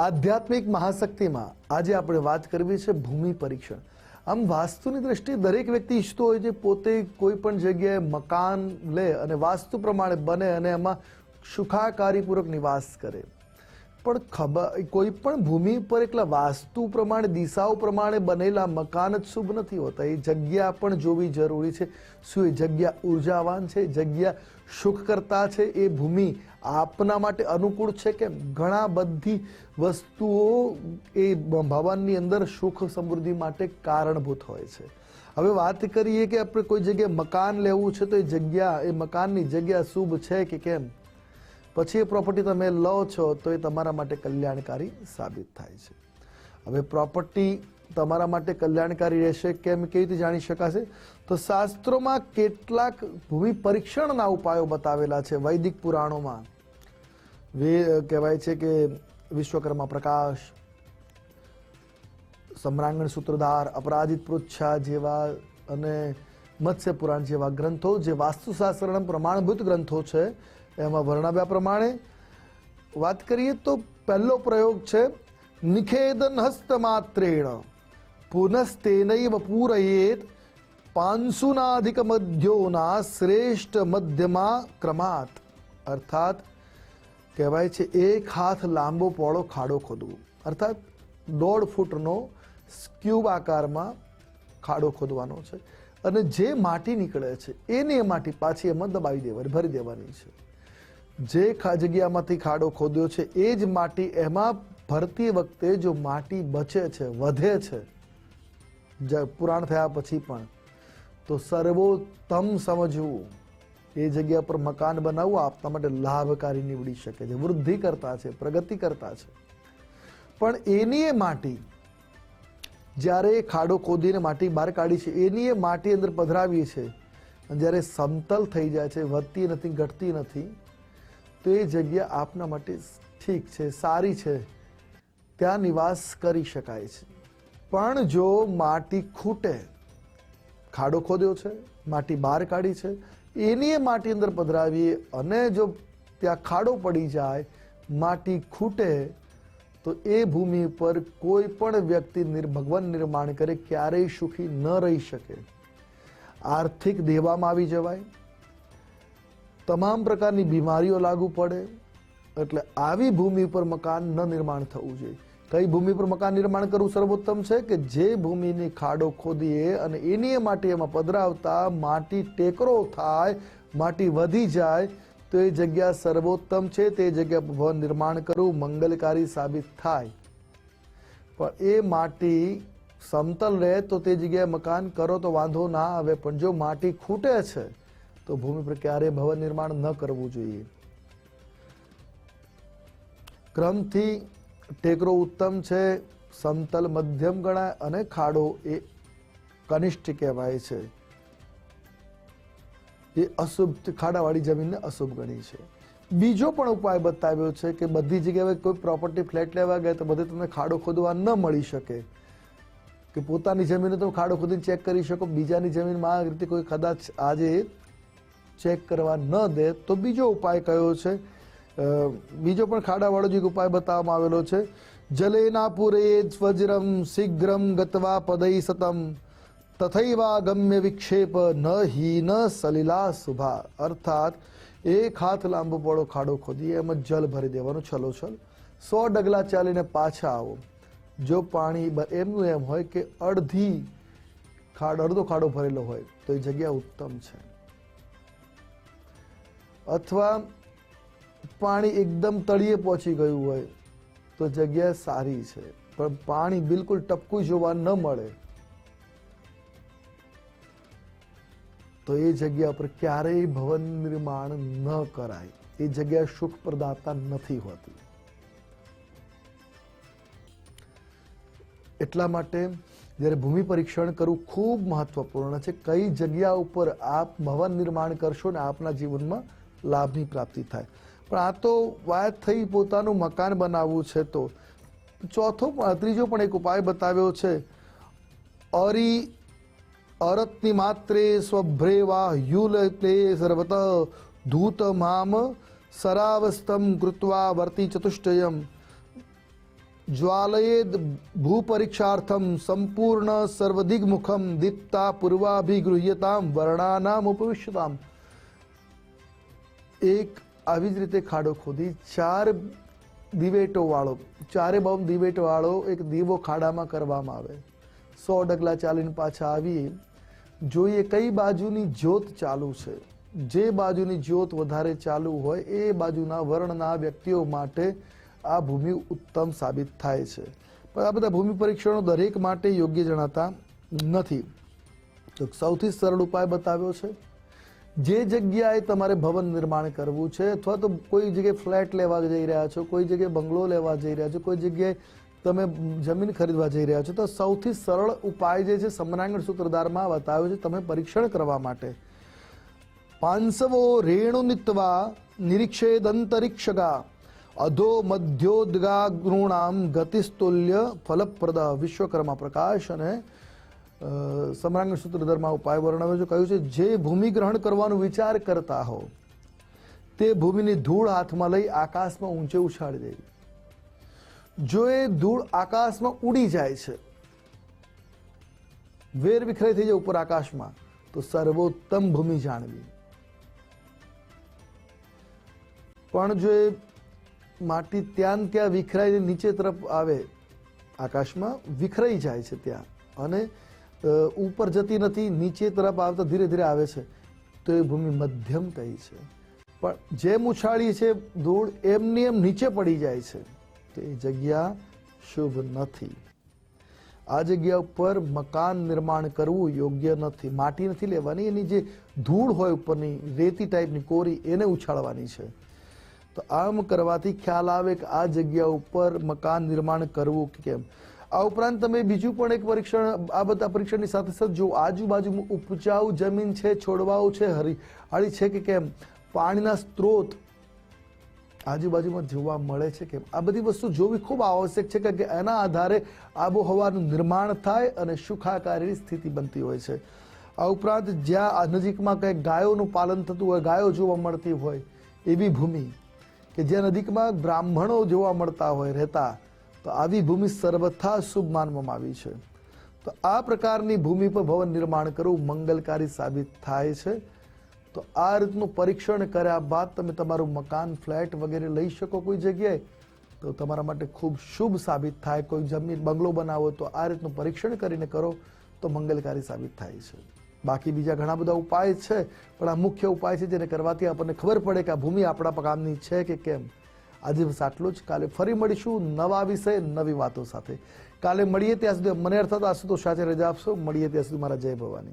આધ્યાત્મિક મહાશક્તિમાં આજે આપણે વાત કરવી છે ભૂમિ પરીક્ષણ. આમ વાસ્તુની દ્રષ્ટિએ દરેક વ્યક્તિ ઈચ્છતો હોય છે પોતે કોઈ પણ જગ્યાએ મકાન લે અને વાસ્તુ પ્રમાણે બને અને એમાં સુખાકારીપૂર્વક નિવાસ કરે. પણ ખબર, કોઈ પણ ભૂમિ પર એકલા વાસ્તુ પ્રમાણે, દિશાઓ પ્રમાણે બનેલા મકાન જ શુભ નથી હોતા. એ જગ્યા પણ જોવી જરૂરી છે. શું એ જગ્યા ઉર્જાવાન છે? જગ્યા સુખ કરતા છે? એ ભૂમિ આપના માટે અનુકૂળ છે કે ઘણા બધી વસ્તુઓ એ ભવનની અંદર સુખ સમૃદ્ધિ માટે કારણભૂત હોય છે. હવે વાત કરીએ કે આપણે કોઈ જગ્યાએ મકાન લેવું છે તો એ જગ્યા, એ મકાનની જગ્યા શુભ છે કે કેમ? પછી એ પ્રોપર્ટી તમે લો છો, તો એ તમારા માટે કલ્યાણકારી સાબિત થાય છે. હવે પ્રોપર્ટી તમારા માટે કલ્યાણકારી રહેશે કેમ કેવી રીતે જાણી શકાશે? તો શાસ્ત્રોમાં કેટલાક ભૂમિ પરીક્ષણના ઉપાયો બતાવેલા છે વૈદિક પુરાણોમાં. વે, કહેવાય છે કે વિશ્વકર્મા પ્રકાશ, સમ્રાંગણ સૂત્રધાર, અપરાજિત પૃચ્છા જેવા અને મત્સ્ય પુરાણ જેવા ગ્રંથો જે વાસ્તુશાસ્ત્રના પ્રમાણભૂત ગ્રંથો છે એમાં વર્ણવ્યા પ્રમાણે વાત કરીએ તો પહેલો પ્રયોગ છે, નિખેદન હસ્તમાત્રેણ. પુનસ્તેનૈવ પૂરયેત પાંસુનાધિક મધ્યોના શ્રેષ્ઠ મધ્યમાં ક્રમાત અર્થાત, કહેવાય છે, એક હાથ લાંબો, પોળો, ખાડો, ખોદવો. અર્થાત, દોઢ ફૂટનો સ્ક્યુબ આકારમાં ખાડો ખોદવાનો છે. અને જે માટી નીકળે છે, એની એ માટી પાછી એમાં દબાવી દેવાની, ભરી દેવાની છે. જે જગ્યામાંથી ખાડો ખોદ્યો છે, એ જ માટી એમાં ભરતી વખતે જો માટી બચે છે, વધે છે, જ- પુરાણ થયા પછી પણ, તો સર્વોત્તમ સમજવું, એ જગ્યા પર મકાન બનાવવું આપના માટે લાભકારી નીવડી શકે છે. વૃદ્ધિ કરતા છે, પ્રગતિ કરતા છે. પણ એની એ માટી, જ્યારે ખાડો ખોદીને માટી બહાર કાઢી છે, એની એ માટી અંદર પધરાવી છે જ્યારે સમતલ થઈ જાય છે, વધતી નથી, ઘટતી નથી તો એ જગ્યા આપના માટે ઠીક છે, સારી છે. ત્યાં નિવાસ કરી શકાય છે. પણ જો માટી ખૂટે, ખાડો ખોદ્યો છે, માટી બહાર કાઢી છે, એની એ માટી અંદર પધરાવીએ અને જો ત્યાં ખાડો પડી જાય, માટી ખૂટે, તો એ ભૂમિ પર કોઈ પણ વ્યક્તિ ભગવાન નિર્માણ કરે, ક્યારેય સુખી ન રહી શકે. આર્થિક દેવામાં આવી જવાય તમામ પ્રકારની બીમારીઓ લાગુ પડે, એટલે આવી ભૂમિ પર મકાન ન નિર્માણ થવું જોઈએ. કઈ ભૂમિ પર મકાન નિર્માણ કરવું સર્વોત્તમ છે? કે જે ભૂમિની ખાડો ખોદીએ અને એની માટી એમાં પધરાવતા માટી ટેકરો થાય, માટી વધી જાય, તો એ જગ્યા સર્વોત્તમ છે. તે જગ્યા ભવન નિર્માણ કરવું મંગલકારી સાબિત થાય. પણ એ માટી સમતલ રહે તો તે જગ્યાએ મકાન કરો તો વાંધો ના આવે. પણ જો માટી ખૂટે છે તો ભૂમિ પર ક્યારેય ભવન નિર્માણ ન કરવું જોઈએ? ક્રમથી ટેકરો ઉત્તમ છે, સમતલ મધ્યમ ગણાય અને ખાડો એ કનિષ્ઠ કહેવાય છે. એ અશુભ ખાડાવાળી જમીનને અશુભ ગણી છે. બીજો પણ ઉપાય બતાવ્યો છે કે બધી જગ્યાએ કોઈ પ્રોપર્ટી ફ્લેટ લેવા ગયા તો બધે તમને ખાડો ખોદવા ન મળી શકે. કે પોતાની જમીને તમે ખાડો ખોદીને ચેક કરી શકો, બીજાની જમીનમાં આ રીતે કોઈ કદાચ આજે ચેક કરવા ન દે તો બીજો ઉપાય કયો છે? બીજો પણ ખાડાવાળો જે ઉપાય બતાવવામાં આવેલો છે. જલેના પુરે વજ્રમ શીઘ્રમ ગત્વા પદૈ સતમ. તથૈવાગમ્ય વિક્ષેપ ન હી ન સલીલા શુભા. અર્થાત, એક હાથ લાંબો પડો ખાડો ખોદીએ, એમાં જલ ભરી દેવાનું છલોછલ સો ડગલા ચાલીને પાછા આવો. જો પાણી એમનું એમ હોય કે અડધી ખાડ, અડધો ખાડો ભરેલો હોય, તો એ જગ્યા ઉત્તમ છે. અથવા પાણી એકદમ તળિયે પહોંચી ગયું હોય, તો જગ્યા સારી છે. પણ પાણી બિલકુલ ટપકું જોવા ન મળે. તો એ જગ્યા પર ક્યારેય ભવન નિર્માણ ન કરાય. એ જગ્યા સુખ પ્રદાતા નથી હોતી. એટલા માટે જ્યારે ભૂમિ પરીક્ષણ કરવું ખૂબ મહત્વપૂર્ણ છે, કઈ જગ્યા ઉપર આપ ભવન નિર્માણ કરશો ને આપના જીવનમાં લાભની પ્રાપ્તિ થાય. પણ આ તો વાત થઈ પોતાનું મકાન બનાવવું છે તો. ચોથો ત્રીજો પણ એક ઉપાય બતાવ્યો છે. અરી અરતની માત્રે સ્વભ્રેવા યુલતે સર્વત ધૂત મામ સરાવસ્તમ કૃત્વા વર્તી ચતુષ્ટયમ. જ્વાલયેદ ભૂપરીક્ષાર્થમ સંપૂર્ણ સર્વદિગ્મુખમ દીપ્તા પૂર્વાભિગૃહ્યતામ વર્ણાનામ ઉપવિશ્યતામ. એક આવી જ રીતે ખાડો ખોદી, ચાર દિવેટો વાળો ચારે બાઉમ દિવેટો વાળો એક દીવો ખાડામાં કરવામાં આવે. સો ડગલા ચાલીને પાછા આવીએ. જોઈએ કઈ બાજુની જ્યોત ચાલુ છે. જે બાજુની જ્યોત વધારે ચાલુ હોય એ બાજુના વર્ણના વ્યક્તિઓ માટે આ ભૂમિ ઉત્તમ સાબિત થાય છે. પણ આ બધા ભૂમિ પરીક્ષણો દરેક માટે યોગ્ય જણાતા નથી. તો સૌથી સરળ ઉપાય બતાવ્યો છે. જે જગ્યાએ તમારે ભવન નિર્માણ કરવું છે, અથવા તો કોઈ જગ્યાએ ફ્લેટ લેવા જઈ રહ્યા છો, કોઈ જગ્યાએ બંગલો લેવા જઈ રહ્યા છો, કોઈ જગ્યાએ તમે જમીન ખરીદવા જઈ રહ્યા છો, તો સૌથી સરળ ઉપાય જે છે, સમરાંગણ સૂત્રધારમાં બતાવ્યો છે, તમે પરીક્ષણ કરવા માટે. પાંસવો રેણુ નિરીક્ષેદ અંતરિક્ષગા અધો મધ્યોદગા ગૃણામ ગતિસ્તુલ્ય ફલપ્રદ. વિશ્વકર્મા પ્રકાશ અને અ, સમરાંગણ સૂત્રધરમાં ઉપાય વર્ણવ્યો છે કહ્યું છે જે ભૂમિ ગ્રહણ કરવાનો વિચાર કરતા હો તે ભૂમિની ધૂળ હાથમાં લઈ આકાશમાં ઊંચે ઉછાળી દેવી. જો એ ધૂળ આકાશમાં ઉડી જાય છે વેર વિખરાઈ થઈ જાય ઉપર આકાશમાં તો સર્વોત્તમ ભૂમિ જાણવી. પણ જો એ માટી ત્યાં ત્યાં વિખરાઈને નીચે તરફ આવે આકાશમાં વિખરાઈ જાય છે ત્યાં અને ઉપર જતી નથી, નીચે તરફ આવતા ધીરે ધીરે આવે છે. તો એ ભૂમિ મધ્યમ કહી છે. પણ જેમ ઉછાળી છે, ધૂળ એમની એમ નીચે પડી જાય છે. તો એ જગ્યા શુભ નથી. આ જગ્યા ઉપર મકાન નિર્માણ કરવું યોગ્ય નથી. માટી નથી લેવાની, એની જે ધૂળ હોય ઉપરની, રેતી ટાઈપની કોરી, એને ઉછાળવાની છે. તો આમ કરવાથી ખ્યાલ આવે કે આ જગ્યા ઉપર મકાન નિર્માણ કરવું કે કેમ? આ ઉપરાંત તમે બીજું પણ એક પરીક્ષણ, આ બધા પરીક્ષણની સાથે સાથે જો આજુબાજુ ઉપજાઉ જમીન છે છોડવાઓ છે હરિયાળી છે કે કેમ? પાણીના સ્ત્રોત આજુબાજુમાં જોવા મળે છે કે આ બધી વસ્તુ જોવી ખૂબ આવશ્યક છે કારણ કે એના આધારે આબોહવાનું નિર્માણ થાય અને સુખાકારી સ્થિતિ બનતી હોય છે. આ ઉપરાંત જ્યાં નજીકમાં કંઈક ગાયોનું પાલન થતું હોય, ગાયો જોવા મળતી હોય એવી ભૂમિ કે જ્યાં નજીકમાં બ્રાહ્મણો જોવા મળતા હોય, રહેતા તો આવી ભૂમિ સર્વથા શુભ માનવામાં આવી છે. તો આ પ્રકારની ભૂમિ પર ભવન નિર્માણ કરવું મંગલકારી સાબિત થાય છે. તો આ રીતનું પરીક્ષણ કર્યા બાદ તમે તમારું મકાન, ફ્લેટ વગેરે લઈ શકો કોઈ જગ્યાએ. તો તમારા માટે ખૂબ શુભ સાબિત થાય. કોઈ જમીન, બંગલો બનાવો તો આ રીતનું પરીક્ષણ કરીને કરો તો મંગલકારી સાબિત થાય છે. બાકી બીજા ઘણા બધા ઉપાય છે, પણ આ મુખ્ય ઉપાય છે જેને કરવાથી આપણને ખબર પડે કે આ ભૂમિ આપણા કામની છે કે કેમ. આજે બસ આટલું જ. કાલે ફરી મળીશું નવા વિષય, નવી વાતો સાથે. કાલે મળીએ ત્યાં સુધી મને અર્થાત આશુતોષ સાથે રજા આપશો. મળીએ ત્યાં સુધી મારા જય ભવાની.